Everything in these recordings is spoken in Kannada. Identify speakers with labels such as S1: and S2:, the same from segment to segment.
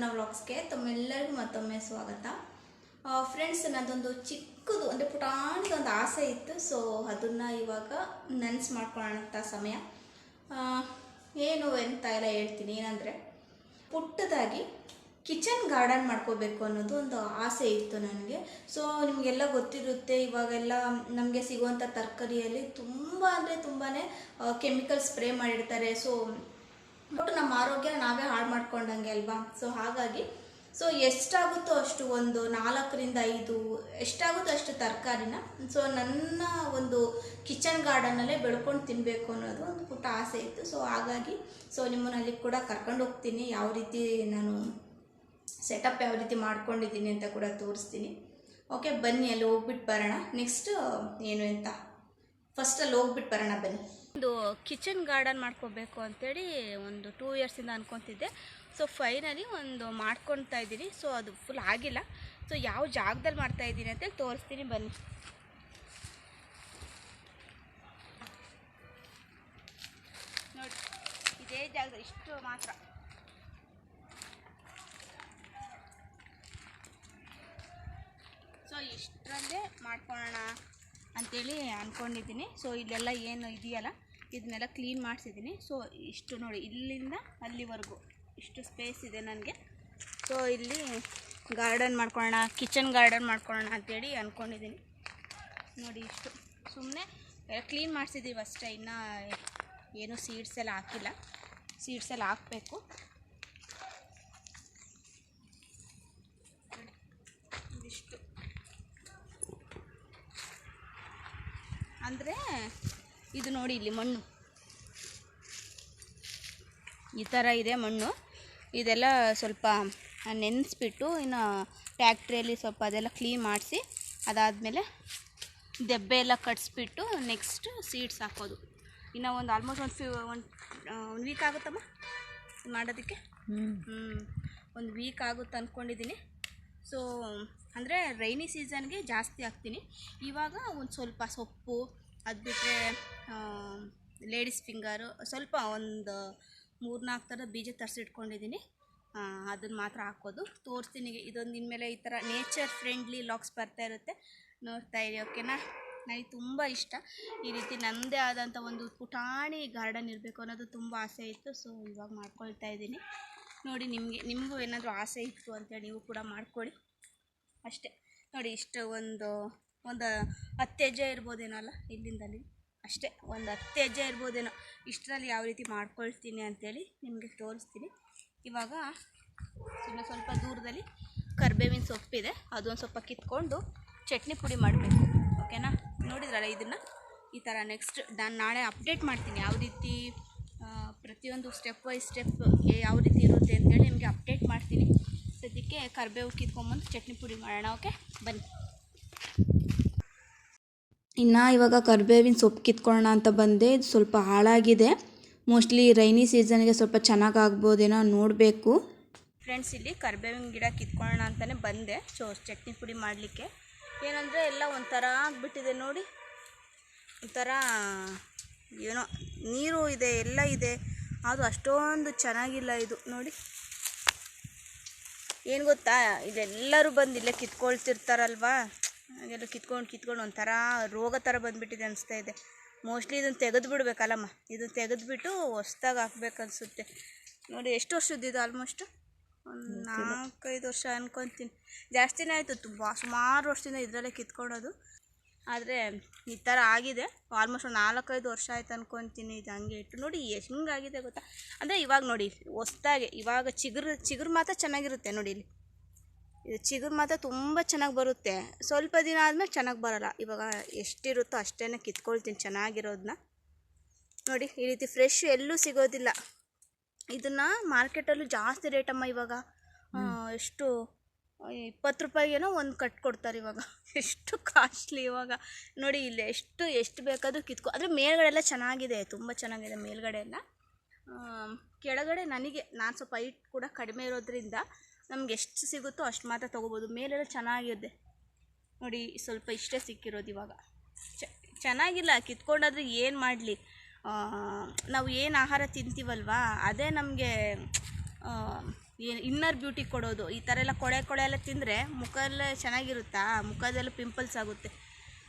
S1: ಕೇಸರಿ ವ್ಲಾಗ್ಸ್ಗೆ ತಮ್ಮೆಲ್ಲರಿಗೂ ಮತ್ತೊಮ್ಮೆ ಸ್ವಾಗತ. ಫ್ರೆಂಡ್ಸ್ ನನ್ನದೊಂದು ಚಿಕ್ಕದು, ಅಂದರೆ ಪುಟಾಣದ ಒಂದು ಆಸೆ ಇತ್ತು. ಸೊ ಅದನ್ನು ಇವಾಗ ನೆನ್ಸು ಮಾಡ್ಕೊಳ್ಳೋಂಥ ಸಮಯ. ಏನು ಅಂತ ಎಲ್ಲ ಹೇಳ್ತೀನಿ. ಏನಂದರೆ, ಪುಟ್ಟದಾಗಿ ಕಿಚನ್ ಗಾರ್ಡನ್ ಮಾಡ್ಕೋಬೇಕು ಅನ್ನೋದು ಒಂದು ಆಸೆ ಇತ್ತು ನನಗೆ. ಸೊ ನಿಮಗೆಲ್ಲ ಗೊತ್ತಿರುತ್ತೆ, ಇವಾಗೆಲ್ಲ ನಮಗೆ ಸಿಗುವಂಥ ತರಕಾರಿಯಲ್ಲಿ ತುಂಬ ಅಂದರೆ ತುಂಬಾ ಕೆಮಿಕಲ್ ಸ್ಪ್ರೇ ಮಾಡಿರ್ತಾರೆ ಸೊ ಒಟ್ಟು ನಮ್ಮ ಆರೋಗ್ಯ ನಾವೇ ಹಾಳು ಮಾಡ್ಕೊಂಡಂಗೆ ಅಲ್ವಾ? ಸೊ ಹಾಗಾಗಿ ಸೊ ಎಷ್ಟಾಗುತ್ತೋ ಅಷ್ಟು ಒಂದು ನಾಲ್ಕರಿಂದ ಐದು, ಎಷ್ಟಾಗುತ್ತೋ ಅಷ್ಟು ತರಕಾರಿನ ಸೊ ನನ್ನ ಒಂದು ಕಿಚನ್ ಗಾರ್ಡನಲ್ಲೇ ಬೆಳ್ಕೊಂಡು ತಿನ್ನಬೇಕು ಅನ್ನೋದು ಒಂದು ಪುಟ್ಟ ಆಸೆ ಇತ್ತು. ಸೊ ಹಾಗಾಗಿ ಸೊ ನಿಮ್ಮನ್ನು ಅಲ್ಲಿ ಕೂಡ ಕರ್ಕೊಂಡು ಹೋಗ್ತೀನಿ. ಯಾವ ರೀತಿ ನಾನು ಸೆಟಪ್ ಯಾವ ರೀತಿ ಮಾಡ್ಕೊಂಡಿದ್ದೀನಿ ಅಂತ ಕೂಡ ತೋರಿಸ್ತೀನಿ. ಓಕೆ ಬನ್ನಿ, ಅಲ್ಲಿ ಹೋಗ್ಬಿಟ್ಟು ಬರೋಣ. ನೆಕ್ಸ್ಟ್ ಏನು ಅಂತ ಫಸ್ಟ್ ಅಲ್ಲಿ ಹೋಗ್ಬಿಟ್ಟು ಬರೋಣ, ಬನ್ನಿ. ಒಂದು ಕಿಚನ್ ಗಾರ್ಡನ್ ಮಾಡ್ಕೋಬೇಕು ಅಂತೇಳಿ ಒಂದು ಟೂ ಇಯರ್ಸಿಂದ ಅಂದ್ಕೊತಿದ್ದೆ ಸೊ ಫೈನಲಿ ಒಂದು ಮಾಡ್ಕೊತಾ ಇದ್ದೀನಿ. ಸೊ ಅದು ಫುಲ್ ಆಗಿಲ್ಲ. ಸೊ ಯಾವ ಜಾಗದಲ್ಲಿ ಮಾಡ್ತಾ ಇದ್ದೀನಿ ಅಂತೇಳಿ ತೋರಿಸ್ತೀನಿ ಬನ್ನಿ. ನೋಡಿ, ಇದೇ ಜಾಗ ಇಷ್ಟು ಮಾತ್ರ. ಸೊ ಇಷ್ಟರಲ್ಲೇ ಮಾಡ್ಕೊಳ್ಳೋಣ ಅಂತೇಳಿ ಅಂದ್ಕೊಂಡಿದ್ದೀನಿ ಸೊ ಇಲ್ಲೆಲ್ಲ ಏನು ಇದೆಯಲ್ಲ? ಇದನ್ನೆಲ್ಲ ಕ್ಲೀನ್ ಮಾಡಿಸಿದ್ದೀನಿ. ಸೊ ಇಷ್ಟು ನೋಡಿ, ಇಲ್ಲಿಂದ ಅಲ್ಲಿವರೆಗೂ ಇಷ್ಟು ಸ್ಪೇಸ್ ಇದೆ ನನಗೆ. ಸೊ ಇಲ್ಲಿ ಗಾರ್ಡನ್ ಮಾಡ್ಕೊಳ್ಳೋಣ ಕಿಚನ್ ಗಾರ್ಡನ್ ಮಾಡ್ಕೊಳ್ಳೋಣ ಅಂತೇಳಿ ಅಂದ್ಕೊಂಡಿದ್ದೀನಿ ನೋಡಿ ಇಷ್ಟು. ಸುಮ್ಮನೆ ಎಲ್ಲ ಕ್ಲೀನ್ ಮಾಡಿಸಿದ್ದೀವಿ ಅಷ್ಟೇ. ಇನ್ನೂ ಏನು ಸೀಡ್ಸ್ ಎಲ್ಲ ಹಾಕಿಲ್ಲ. ಸೀಡ್ಸ್ ಎಲ್ಲ ಹಾಕಬೇಕು ಇದಿಷ್ಟು ಅಂದರೆ ಇದು ನೋಡಿ ಇಲ್ಲಿ ಮಣ್ಣು. ಈ ಥರ ಇದೆ ಮಣ್ಣು. ಇದೆಲ್ಲ ಸ್ವಲ್ಪ ನೆನೆಸ್ಬಿಟ್ಟು ಇನ್ನು ಫ್ಯಾಕ್ಟ್ರಿಯಲ್ಲಿ ಸ್ವಲ್ಪ ಅದೆಲ್ಲ ಕ್ಲೀನ್ ಮಾಡಿಸಿ ಅದಾದಮೇಲೆ ದೆಬ್ಬೆ ಎಲ್ಲ ಕಟ್ಸ್ಬಿಟ್ಟು ನೆಕ್ಸ್ಟ್ ಸೀಡ್ಸ್ ಹಾಕೋದು. ಇನ್ನು ಒಂದು ಆಲ್ಮೋಸ್ಟ್ ಒಂದು ಫ್ಯೂ ಒಂದು ಒಂದು ವೀಕ್ ಆಗುತ್ತಮ್ಮ ಮಾಡೋದಕ್ಕೆ? ಹ್ಞೂ ಒಂದು ವೀಕ್ ಆಗುತ್ತೆ ಅಂದ್ಕೊಂಡಿದ್ದೀನಿ ಸೊ ಅಂದರೆ ರೈನಿ ಸೀಸನ್ಗೆ ಜಾಸ್ತಿ ಹಾಕ್ತೀನಿ. ಇವಾಗ ಒಂದು ಸ್ವಲ್ಪ ಸೊಪ್ಪು ಅದು ಬಿಟ್ಟರೆ ಲೇಡೀಸ್ ಫಿಂಗರು ಸ್ವಲ್ಪ ಒಂದು ಮೂರ್ನಾಲ್ಕು ಥರ ಬೀಜ ತರಿಸಿಟ್ಕೊಂಡಿದ್ದೀನಿ ಅದನ್ನು ಮಾತ್ರ ಹಾಕೋದು. ತೋರಿಸ್ತೀನಿ ಇದೊಂದು ಇನ್ಮೇಲೆ ಈ ಥರ ನೇಚರ್ ಫ್ರೆಂಡ್ಲಿ ಲಾಕ್ಸ್ ಬರ್ತಾ ಇರುತ್ತೆ. ನೋಡ್ತಾ ಇರಿ ಓಕೆನಾ ನನಗೆ ತುಂಬ ಇಷ್ಟ. ಈ ರೀತಿ ನನ್ನದೇ ಆದಂಥ ಒಂದು ಪುಟಾಣಿ ಗಾರ್ಡನ್ ಇರಬೇಕು ಅನ್ನೋದು ತುಂಬ ಆಸೆ ಇತ್ತು. ಸೊ ಇವಾಗ ಮಾಡ್ಕೊಳ್ತಾ ಇದ್ದೀನಿ. ನೋಡಿ, ನಿಮಗೆ, ನಿಮಗೂ ಏನಾದರೂ ಆಸೆ ಇತ್ತು ಅಂತೇಳಿ ನೀವು ಕೂಡ ಮಾಡ್ಕೊಳ್ಳಿ ಅಷ್ಟೇ. ನೋಡಿ, ಇಷ್ಟು ಒಂದು ಒಂದು ಹತ್ತು ಹೆಜ್ಜೆ ಇರ್ಬೋದೇನೋ ಅಲ್ಲ ಇಲ್ಲಿಂದ ಅಲ್ಲಿ ಅಷ್ಟೇ, ಒಂದು ಹತ್ತು ಹೆಜ್ಜೆ ಇರ್ಬೋದೇನೋ? ಇಷ್ಟರಲ್ಲಿ ಯಾವ ರೀತಿ ಮಾಡ್ಕೊಳ್ತೀನಿ ಅಂತೇಳಿ ನಿಮಗೆ ತೋರಿಸ್ತೀನಿ. ಇವಾಗ ಸುಮ್ಮನೆ ಸ್ವಲ್ಪ ದೂರದಲ್ಲಿ ಕರ್ಬೇವಿನ ಸೊಪ್ಪಿದೆ. ಅದೊಂದು ಸ್ವಲ್ಪ ಕಿತ್ಕೊಂಡು ಚಟ್ನಿ ಪುಡಿ ಮಾಡಬೇಕು. ಓಕೆನಾ? ನೋಡಿದ್ರಲ್ಲ ಇದನ್ನು? ಈ ಥರ ನೆಕ್ಸ್ಟ್ ನಾನು ನಾಳೆ ಅಪ್ಡೇಟ್ ಮಾಡ್ತೀನಿ ಯಾವ ರೀತಿ ಪ್ರತಿಯೊಂದು ಸ್ಟೆಪ್ ಬೈ ಸ್ಟೆಪ್ ಯಾವ ರೀತಿ ಇರುತ್ತೆ ಅಂತೇಳಿ ನಿಮಗೆ ಅಪ್ಡೇಟ್ ಮಾಡ್ತೀನಿ. ಸದ್ಯಕ್ಕೆ ಕರಿಬೇವು ಕಿತ್ಕೊಂಬಂದು ಚಟ್ನಿ ಪುಡಿ ಮಾಡೋಣ, ಓಕೆ? ಬನ್ನಿ. ಇನ್ನು ಇವಾಗ ಕರಿಬೇವಿನ ಸೊಪ್ಪು ಕಿತ್ಕೊಳ್ಳೋಣ ಅಂತ ಬಂದೆ. ಇದು ಸ್ವಲ್ಪ ಹಾಳಾಗಿದೆ. ಮೋಸ್ಟ್ಲಿ ರೈನಿ ಸೀಸನ್ಗೆ ಸ್ವಲ್ಪ ಚೆನ್ನಾಗಿ ಆಗ್ಬೋದೇನೋ ನೋಡಬೇಕು. ಫ್ರೆಂಡ್ಸ್ ಇಲ್ಲಿ ಕರಿಬೇವಿನ ಗಿಡ ಕಿತ್ಕೊಳ್ಳೋಣ ಅಂತಲೇ ಬಂದೆ. ಸೊ ಚಟ್ನಿ ಪುಡಿ ಮಾಡಲಿಕ್ಕೆ. ಏನಂದರೆ ಎಲ್ಲ ಒಂಥರ ಆಗಿಬಿಟ್ಟಿದೆ ನೋಡಿ. ಒಂಥರ ಏನೋ ನೀರು ಇದೆ, ಎಲ್ಲ ಇದೆ. ಅದು ಅಷ್ಟೊಂದು ಚೆನ್ನಾಗಿಲ್ಲ ಇದು ನೋಡಿ. ಏನು ಗೊತ್ತಾ? ಇದೆಲ್ಲರೂ ಬಂದು ಇಲ್ಲೇ ಕಿತ್ಕೊಳ್ತಿರ್ತಾರಲ್ವಾ? ಅದೆಲ್ಲ ಕಿತ್ಕೊಂಡು ಕಿತ್ಕೊಂಡು ಒಂಥರ ರೋಗ ಥರ ಬಂದುಬಿಟ್ಟಿದೆ ಅನಿಸ್ತಾ ಇದೆ. ಮೋಸ್ಟ್ಲಿ ಇದನ್ನು ತೆಗೆದು ಬಿಡಬೇಕಲ್ಲಮ್ಮ. ಇದನ್ನು ತೆಗೆದುಬಿಟ್ಟು ಹೊಸ್ದಾಗಿ ಹಾಕ್ಬೇಕು ಅನಿಸುತ್ತೆ. ನೋಡಿ ಎಷ್ಟು ವರ್ಷದ್ದು ಇದು ಆಲ್ಮೋಸ್ಟ್ ಒಂದು ನಾಲ್ಕೈದು ವರ್ಷ ಅನ್ಕೊತೀನಿ. ಜಾಸ್ತಿನೇ ಆಯಿತು ತುಂಬ ಸುಮಾರು ವರ್ಷದಿಂದ ಇದರಲ್ಲೇ ಕಿತ್ಕೊಳೋದು. ಆದರೆ ಈ ಥರ ಆಗಿದೆ. ಆಲ್ಮೋಸ್ಟ್ ಒಂದು ನಾಲ್ಕೈದು ವರ್ಷ ಆಯ್ತು ಅನ್ಕೊತೀನಿ ಇದು ಹಂಗೆ ಇಟ್ಟು. ನೋಡಿ ಎಷ್ಟು ಹಿಂಗಾಗಿದೆ ಗೊತ್ತಾ? ಅಂದರೆ ಇವಾಗ ನೋಡಿ ಹೊಸ್ದಾಗೆ ಇವಾಗ ಚಿಗುರು ಚಿಗುರು ಮಾತ್ರ ಚೆನ್ನಾಗಿರುತ್ತೆ ನೋಡಿ ಇಲ್ಲಿ. ಚಿಗುರು ಮಾತ್ರ ತುಂಬ ಚೆನ್ನಾಗಿ ಬರುತ್ತೆ. ಸ್ವಲ್ಪ ದಿನ ಆದಮೇಲೆ ಚೆನ್ನಾಗಿ ಬರೋಲ್ಲ. ಇವಾಗ ಎಷ್ಟಿರುತ್ತೋ ಅಷ್ಟೇ ಕಿತ್ಕೊಳ್ತೀನಿ ಚೆನ್ನಾಗಿರೋದನ್ನ ನೋಡಿ ಈ ರೀತಿ ಫ್ರೆಶ್ ಎಲ್ಲೂ ಸಿಗೋದಿಲ್ಲ. ಇದನ್ನು ಮಾರ್ಕೆಟಲ್ಲೂ ಜಾಸ್ತಿ ರೇಟಮ್ಮ ಇವಾಗ. ಎಷ್ಟು ಇಪ್ಪತ್ತು ರೂಪಾಯಿಗೇನೋ ಒಂದು ಕಟ್ ಕೊಡ್ತಾರೆ ಇವಾಗ. ಎಷ್ಟು ಕಾಸ್ಟ್ಲಿ ಇವಾಗ. ನೋಡಿ ಇಲ್ಲಿ ಎಷ್ಟು ಎಷ್ಟು ಬೇಕಾದರೂ ಕಿತ್ಕೊ ಆದರೆ ಮೇಲ್ಗಡೆ ಎಲ್ಲ ಚೆನ್ನಾಗಿದೆ ತುಂಬ ಚೆನ್ನಾಗಿದೆ ಮೇಲ್ಗಡೆ ಎಲ್ಲ ಕೆಳಗಡೆ ನನಗೆ ನಾನು ಸ್ವಲ್ಪ ಹೈಟ್ ಕೂಡ ಕಡಿಮೆ ಇರೋದ್ರಿಂದ ನಮ್ಗೆ ಎಷ್ಟು ಸಿಗುತ್ತೋ ಅಷ್ಟು ಮಾತ್ರ ತೊಗೋಬೋದು. ಮೇಲೆಲ್ಲ ಚೆನ್ನಾಗಿದೆ ನೋಡಿ, ಸ್ವಲ್ಪ ಇಷ್ಟೇ ಸಿಕ್ಕಿರೋದು ಇವಾಗ. ಚೆನ್ನಾಗಿಲ್ಲ, ಕಿತ್ಕೊಂಡಾದ್ರೆ ಏನು ಮಾಡಲಿ? ನಾವು ಏನು ಆಹಾರ ತಿಂತೀವಲ್ವಾ? ಅದೇ ನಮಗೆ
S2: ಇನ್ನರ್ ಬ್ಯೂಟಿ ಕೊಡೋದು. ಈ ಥರ ಎಲ್ಲ ಕೊಳೆ ಕೊಳೆ ಎಲ್ಲ ತಿಂದರೆ ಮುಖ ಎಲ್ಲ ಚೆನ್ನಾಗಿರುತ್ತಾ? ಮುಖದೆಲ್ಲ ಪಿಂಪಲ್ಸ್ ಆಗುತ್ತೆ.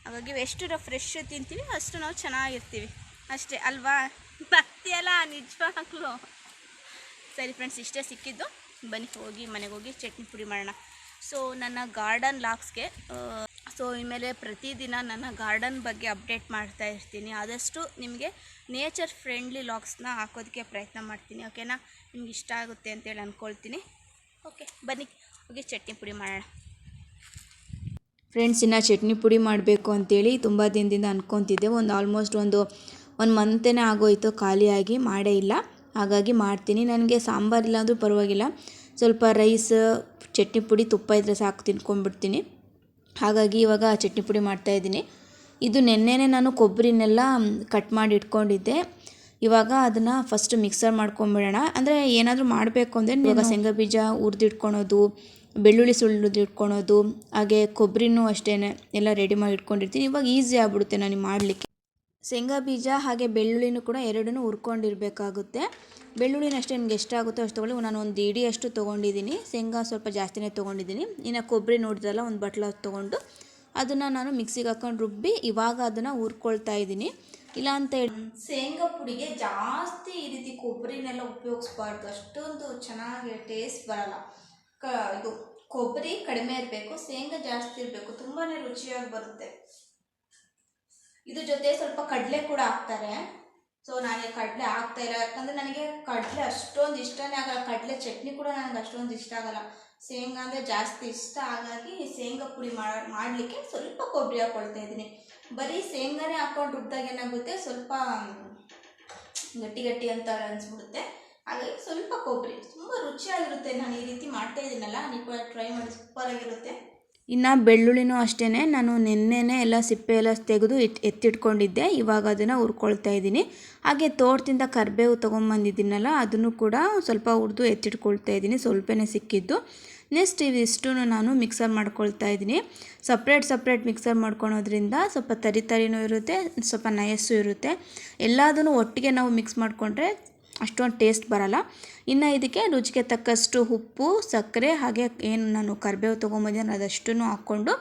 S2: ಹಾಗಾಗಿ ಎಷ್ಟು ನಾವು ಫ್ರೆಶ್ ತಿಂತೀವಿ, ಅಷ್ಟು ನಾವು ಚೆನ್ನಾಗಿರ್ತೀವಿ. ಅಷ್ಟೇ, ಅಲ್ವಾ? ಬರ್ತೀಯಲ್ಲ ನಿಜವಾಗ್ಲೂ. ಸರಿ ಫ್ರೆಂಡ್ಸ್ ಇಷ್ಟೇ ಸಿಕ್ಕಿದ್ದು. ಬನ್ನಿ, ಹೋಗಿ ಮನೆಗೆ ಹೋಗಿ ಚಟ್ನಿ ಪುಡಿ ಮಾಡೋಣ. ಸೊ ನನ್ನ ಗಾರ್ಡನ್ ಲಾಕ್ಸ್ಗೆ ಸೊ ಇಮೇಲೆ ಪ್ರತಿದಿನ ನನ್ನ ಗಾರ್ಡನ್ ಬಗ್ಗೆ ಅಪ್ಡೇಟ್ ಮಾಡ್ತಾ ಇರ್ತೀನಿ. ಆದಷ್ಟು ನಿಮಗೆ ನೇಚರ್ ಫ್ರೆಂಡ್ಲಿ ಲಾಕ್ಸ್ನ ಹಾಕೋದಕ್ಕೆ ಪ್ರಯತ್ನ ಮಾಡ್ತೀನಿ ಓಕೆನಾ ನಿಮ್ಗೆ ಇಷ್ಟ ಆಗುತ್ತೆ ಅಂತೇಳಿ ಅಂದ್ಕೊಳ್ತೀನಿ ಓಕೆ ಬನ್ನಿ, ಹೋಗಿ ಚಟ್ನಿ ಪುಡಿ ಮಾಡೋಣ.
S1: ಫ್ರೆಂಡ್ಸ್ ಇನ್ನು ಚಟ್ನಿ ಪುಡಿ ಮಾಡಬೇಕು ಅಂತೇಳಿ ತುಂಬ ದಿನದಿಂದ ಅಂದ್ಕೊತಿದ್ದೆ ಒಂದು ಆಲ್ಮೋಸ್ಟ್ ಒಂದು ಒಂದು ಮಂತೇನೆ ಆಗೋಯ್ತು, ಖಾಲಿಯಾಗಿ ಮಾಡೇ ಇಲ್ಲ. ಹಾಗಾಗಿ ಮಾಡ್ತೀನಿ. ನನಗೆ ಸಾಂಬಾರು ಇಲ್ಲಾಂದರೂ ಪರವಾಗಿಲ್ಲ. ಸ್ವಲ್ಪ ರೈಸ್ ಚಟ್ನಿ ಪುಡಿ ತುಪ್ಪ ಇದ್ದರೆ ಸಾಕು ತಿನ್ಕೊಂಡ್ಬಿಡ್ತೀನಿ. ಹಾಗಾಗಿ ಇವಾಗ ಚಟ್ನಿ ಪುಡಿ ಮಾಡ್ತಾಯಿದ್ದೀನಿ ಇದು ನೆನ್ನೆನೇ ನಾನು ಕೊಬ್ಬರಿನೆಲ್ಲ ಕಟ್ ಮಾಡಿ ಇಟ್ಕೊಂಡಿದ್ದೆ. ಇವಾಗ ಅದನ್ನು ಫಸ್ಟ್ ಮಿಕ್ಸರ್ ಮಾಡ್ಕೊಂಬಿಡೋಣ. ಅಂದರೆ ಏನಾದರೂ ಮಾಡಬೇಕು ಅಂದರೆ ಇವಾಗ ಶೇಂಗಾ ಬೀಜ ಹುರಿದಿಟ್ಕೊಳೋದು ಬೆಳ್ಳುಳ್ಳಿ ಸುಳ್ಳು ಇಟ್ಕೊಳೋದು, ಹಾಗೆ ಕೊಬ್ಬರಿನೂ ಅಷ್ಟೇ ಎಲ್ಲ ರೆಡಿ ಮಾಡಿ ಇಟ್ಕೊಂಡಿರ್ತೀನಿ. ಇವಾಗ ಈಸಿ ಆಗ್ಬಿಡುತ್ತೆ ನನಗೆ ಮಾಡಲಿಕ್ಕೆ. ಶೇಂಗಾ ಬೀಜ ಹಾಗೆ ಬೆಳ್ಳುಳ್ಳಿನೂ ಕೂಡ ಎರಡನ್ನೂ ಹುರ್ಕೊಂಡಿರಬೇಕಾಗುತ್ತೆ. ಬೆಳ್ಳುಳ್ಳಿನ ಅಷ್ಟೇ ನಿಮ್ಗೆ ಎಷ್ಟಾಗುತ್ತೋ ಅಷ್ಟು ತೊಗೊಳ್ಳಿ. ನಾನು ಒಂದು ಇಡಿಯಷ್ಟು ತೊಗೊಂಡಿದ್ದೀನಿ ಶೇಂಗಾ ಸ್ವಲ್ಪ ಜಾಸ್ತಿನೇ ತೊಗೊಂಡಿದ್ದೀನಿ ಇನ್ನು ಕೊಬ್ಬರಿ ನೋಡಿದ್ರಲ್ಲ, ಒಂದು ಬಟ್ಲ ತೊಗೊಂಡು ಅದನ್ನು ನಾನು ಮಿಕ್ಸಿಗೆ ಹಾಕೊಂಡು ರುಬ್ಬಿ ಇವಾಗ ಅದನ್ನು ಹುರ್ಕೊಳ್ತಾ ಇದ್ದೀನಿ ಇಲ್ಲ ಅಂತ ಹೇಳಿ ಶೇಂಗಾ ಪುಡಿಗೆ ಜಾಸ್ತಿ ಈ ರೀತಿ ಕೊಬ್ಬರಿನೆಲ್ಲ ಉಪಯೋಗಿಸ್ಬಾರ್ದು. ಅಷ್ಟೊಂದು ಚೆನ್ನಾಗಿ ಟೇಸ್ಟ್ ಬರಲ್ಲ. ಕ ಇದು ಕೊಬ್ಬರಿ ಕಡಿಮೆ ಇರಬೇಕು, ಶೇಂಗಾ ಜಾಸ್ತಿ ಇರಬೇಕು. ತುಂಬಾ ರುಚಿಯಾಗಿ ಬರುತ್ತೆ. ಇದ್ರ ಜೊತೆ ಸ್ವಲ್ಪ ಕಡಲೆ ಕೂಡ ಹಾಕ್ತಾರೆ. ಸೊ ನನಗೆ ಕಡಲೆ ಹಾಕ್ತಾ ಇಲ್ಲ. ಯಾಕಂದರೆ ನನಗೆ ಕಡಲೆ ಅಷ್ಟೊಂದು ಇಷ್ಟನೇ ಆಗಲ್ಲ. ಕಡಲೆ ಚಟ್ನಿ ಕೂಡ ನನಗೆ ಅಷ್ಟೊಂದು ಇಷ್ಟ ಆಗಲ್ಲ. ಶೇಂಗಾ ಅಂದರೆ ಜಾಸ್ತಿ ಇಷ್ಟ ಹಾಗಾಗಿ ಶೇಂಗಾ ಪುಡಿ ಮಾಡಲಿಕ್ಕೆ ಸ್ವಲ್ಪ ಕೊಬ್ಬರಿ ಹಾಕ್ಕೊಳ್ತಾ ಇದ್ದೀನಿ. ಬರೀ ಶೇಂಗಾನೇ ಹಾಕೊಂಡು ರುಬ್ಬಿದಾಗ ಏನಾಗುತ್ತೆ? ಸ್ವಲ್ಪ, ಗಟ್ಟಿ ಗಟ್ಟಿ ಅಂತ ಅನಿಸ್ಬಿಡುತ್ತೆ. ಹಾಗಾಗಿ ಸ್ವಲ್ಪ ಕೊಬ್ಬರಿ. ತುಂಬ ರುಚಿಯಾಗಿರುತ್ತೆ. ನಾನು ಈ ರೀತಿ ಮಾಡ್ತಾ ಇದ್ದೀನಲ್ಲ. ನೀವು ಟ್ರೈ ಮಾಡಿ. ಸೂಪರಾಗಿರುತ್ತೆ. ಇನ್ನು ಬೆಳ್ಳುಳ್ಳಿನೂ ಅಷ್ಟೇ ನಾನು ನೆನ್ನೆನೇ ಎಲ್ಲ ಸಿಪ್ಪೆ ಎಲ್ಲ ತೆಗೆದು ಇಟ್, ಎತ್ತಿಟ್ಕೊಂಡಿದ್ದೆ. ಇವಾಗ ಅದನ್ನು ಹುರ್ಕೊಳ್ತಾ ಇದ್ದೀನಿ. ಹಾಗೆ ತೋಟದಿಂದ ಕರಿಬೇವು ತೊಗೊಂಬಂದಿದ್ದೀನಲ್ಲ, ಅದನ್ನು ಕೂಡ ಸ್ವಲ್ಪ ಹುರಿದು ಎತ್ತಿಟ್ಕೊಳ್ತಾ ಇದ್ದೀನಿ. ಸ್ವಲ್ಪನೇ ಸಿಕ್ಕಿದ್ದು. ನೆಕ್ಸ್ಟ್ ಇವಿಷ್ಟು ನಾನು ಮಿಕ್ಸರ್ ಮಾಡ್ಕೊಳ್ತಾ ಇದ್ದೀನಿ. ಸಪ್ರೇಟ್ ಸಪ್ರೇಟ್ ಮಿಕ್ಸರ್ ಮಾಡ್ಕೊಳೋದ್ರಿಂದ ಸ್ವಲ್ಪ ತರಿ ತರಿನೂ ಇರುತ್ತೆ, ಸ್ವಲ್ಪ ನಯಸ್ಸು ಇರುತ್ತೆ. ಎಲ್ಲದನ್ನು ಒಟ್ಟಿಗೆ ನಾವು ಮಿಕ್ಸ್ ಮಾಡಿಕೊಂಡ್ರೆ ಅಷ್ಟೊಂದು ಟೇಸ್ಟ್ ಬರಲ್ಲ. ಇನ್ನು ಇದಕ್ಕೆ ರುಚಿಗೆ ತಕ್ಕಷ್ಟು ಉಪ್ಪು, ಸಕ್ಕರೆ ಹಾಗೆ ಏನು ನಾನು ಕರಿಬೇವು ತೊಗೊಂಬಂದಿದ್ದೀನಿ ಅದಷ್ಟು ಹಾಕ್ಕೊಂಡು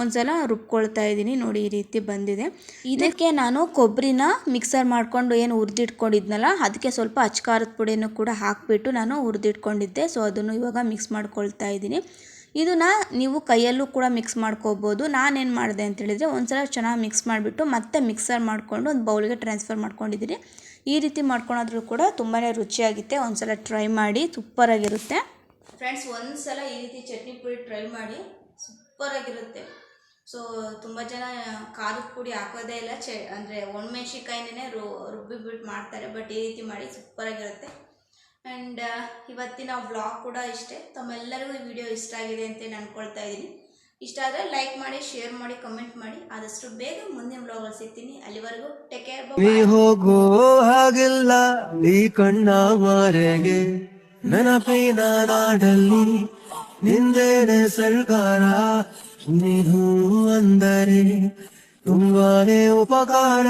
S1: ಒಂದು ಸಲ ರುಬ್ಕೊಳ್ತಾ ಇದ್ದೀನಿ. ನೋಡಿ ಈ ರೀತಿ ಬಂದಿದೆ. ಇದಕ್ಕೆ ನಾನು ಕೊಬ್ಬರಿನ ಮಿಕ್ಸರ್ ಮಾಡಿಕೊಂಡು ಏನು ಹುರಿದಿಟ್ಕೊಂಡಿದ್ನಲ್ಲ, ಅದಕ್ಕೆ ಸ್ವಲ್ಪ ಅಚ್ಕಾರದ ಪುಡಿಯನ್ನು ಕೂಡ ಹಾಕಿಬಿಟ್ಟು ನಾನು ಹುರಿದಿಟ್ಕೊಂಡಿದ್ದೆ. ಸೊ ಅದನ್ನು ಇವಾಗ ಮಿಕ್ಸ್ ಮಾಡ್ಕೊಳ್ತಾ ಇದ್ದೀನಿ. ಇದನ್ನು ನೀವು ಕೈಯಲ್ಲೂ ಕೂಡ ಮಿಕ್ಸ್ ಮಾಡ್ಕೋಬೋದು. ನಾನೇನು ಮಾಡಿದೆ ಅಂತೇಳಿದರೆ ಒಂದು ಸಲ ಚೆನ್ನಾಗಿ ಮಿಕ್ಸ್ ಮಾಡಿಬಿಟ್ಟು ಮತ್ತೆ ಮಿಕ್ಸರ್ ಮಾಡಿಕೊಂಡು ಒಂದು ಬೌಲ್ಗೆ ಟ್ರಾನ್ಸ್ಫರ್ ಮಾಡ್ಕೊಂಡಿದ್ದೀನಿ. ಈ ರೀತಿ ಮಾಡ್ಕೊಳೋದ್ರೂ ಕೂಡ ತುಂಬಾ ರುಚಿಯಾಗುತ್ತೆ ಒಂದು ಸಲ ಟ್ರೈ ಮಾಡಿ ಸೂಪರಾಗಿರುತ್ತೆ. ಫ್ರೆಂಡ್ಸ್ ಒಂದು ಸಲ ಈ ರೀತಿ ಚಟ್ನಿ ಪುಡಿ ಟ್ರೈ ಮಾಡಿ ಸೂಪರಾಗಿರುತ್ತೆ. ಸೊ ತುಂಬ ಜನ ಖಾರದ ಪುಡಿ ಹಾಕೋದೇ ಇಲ್ಲ. ಚೆ, ಅಂದರೆ ಒಣಮೆಣ್ಸಿಕಾಯಿನೇ ರು ರುಬ್ಬಿಬಿಟ್ಟು ಮಾಡ್ತಾರೆ ಬಟ್ ಈ ರೀತಿ ಮಾಡಿ ಸೂಪರಾಗಿರುತ್ತೆ. ಆ್ಯಂಡ್ ಇವತ್ತಿನ ಬ್ಲಾಗ್ ಕೂಡ ಇಷ್ಟೇ. ತಮ್ಮೆಲ್ಲರಿಗೂ ಈ ವಿಡಿಯೋ ಇಷ್ಟ ಆಗಿದೆ ಅಂತ ಅಂದ್ಕೊಳ್ತಾ ಇದ್ದೀನಿ. ಇಷ್ಟ ಆದರೆ ಲೈಕ್ ಮಾಡಿ ಶೇರ್ ಮಾಡಿ ಕಮೆಂಟ್ ಮಾಡಿ. ಆದಷ್ಟು ಬೇಗ ಮುಂದಿನ ಬ್ಲಾಗಲ್ಲಿ ಸಿಗ್ತೀನಿ. ಅಲ್ಲಿವರೆಗೂ ಟೇಕ್ ಕೇರ್
S3: ನೀ ಹೋಗೋ ಹಾಗಿಲ್ಲ ಈ ಕಣ್ಣ ಮಾರೆಗೆ. ನೆನಪಿನ ನಾಡಲ್ಲಿ ನಿಂದೇನೆ ಸರ್ಕಾರ. ನೀನು ಅಂದರೆ ತುಂಬಾನೇ ಉಪಕಾರ.